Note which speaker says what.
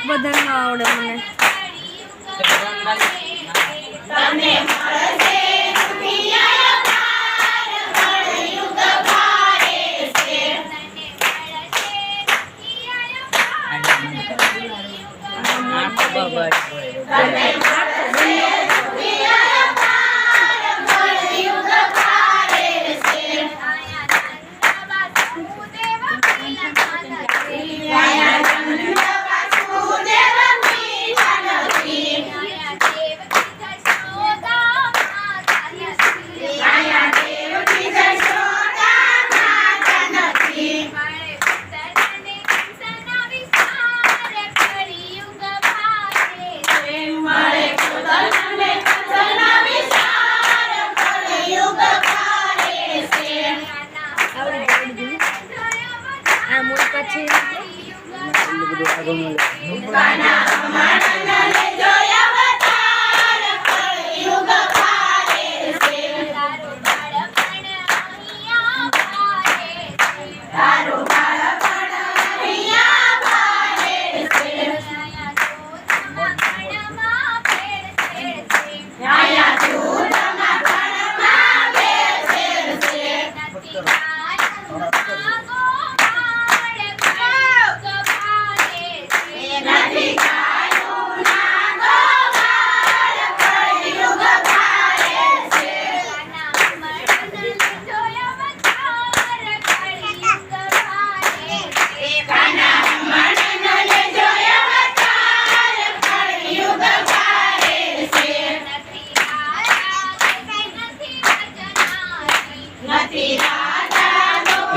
Speaker 1: બધાને ન આવડે મને. તમે મળશે દુનિયા પાર કળયુગ ભારે છે
Speaker 2: તમે
Speaker 1: મળશે દુનિયા પાર Gracias.